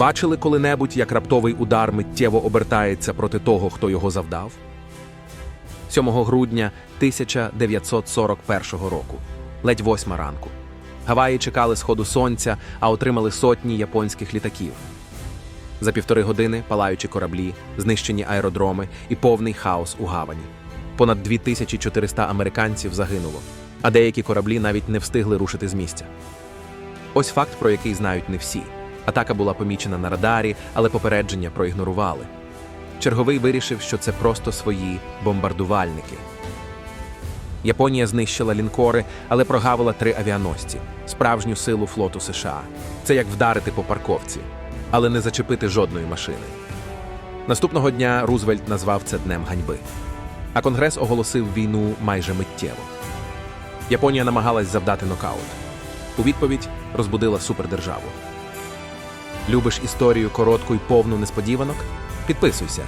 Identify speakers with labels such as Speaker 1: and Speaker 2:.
Speaker 1: Бачили коли-небудь, як раптовий удар миттєво обертається проти того, хто його завдав? 7 грудня 1941 року, ледь восьма ранку. Гаваї чекали сходу сонця, а отримали сотні японських літаків. За півтори години палаючі кораблі, знищені аеродроми і повний хаос у гавані. Понад 2400 американців загинуло, а деякі кораблі навіть не встигли рушити з місця. Ось факт, про який знають не всі. Атака була помічена на радарі, але попередження проігнорували. Черговий вирішив, що це просто свої бомбардувальники. Японія знищила лінкори, але прогавила три авіаносці справжню силу флоту США. Це як вдарити по парковці, але не зачепити жодної машини. Наступного дня Рузвельт назвав це днем ганьби. А Конгрес оголосив війну майже миттєво. Японія намагалась завдати нокаут. У відповідь розбудила супердержаву. Любиш історію коротку й повну несподіванок? Підписуйся.